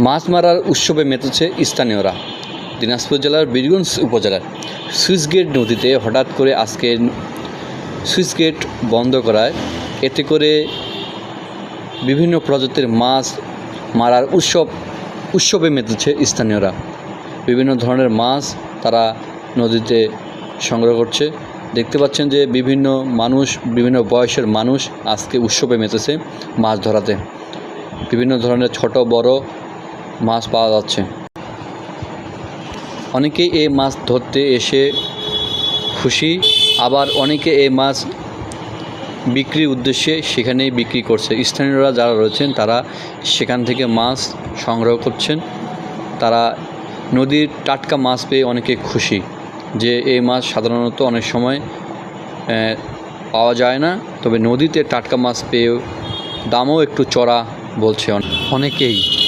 মাছ মারার উৎসবে মেতেছে স্থানীয়রা। দিনাজপুর জেলার বীরগঞ্জ উপজেলার সুইচগেট নদীতে হঠাৎ করে আজকে সুইচগেট বন্ধ করায়। এতে করে বিভিন্ন প্রজাতির মাছ মারার উৎসব, উৎসবে মেতেছে স্থানীয়রা। বিভিন্ন ধরনের মাছ তারা নদীতে সংগ্রহ করছে। দেখতে পাচ্ছেন যে বিভিন্ন মানুষ, বিভিন্ন বয়সের মানুষ আজকে উৎসবে মেতেছে মাছ ধরাতে। বিভিন্ন ধরনের ছোট, বড় মাছ পাওয়া যাচ্ছে। অনেকেই এই মাছ ধরতে এসে খুশি, আবার অনেকে এই মাছ বিক্রির উদ্দেশ্যে সেখানেই বিক্রি করছে। স্থানীয়রা যারা রয়েছেন, তারা সেখান থেকে মাছ সংগ্রহ করছেন। তারা নদীর টাটকা মাছ পেয়ে অনেকে খুশি যে এই মাছ সাধারণত অনেক সময় পাওয়া যায় না, তবে নদীতে টাটকা মাছ পেয়েও দামও একটু চড়া বলছে অনেকেই।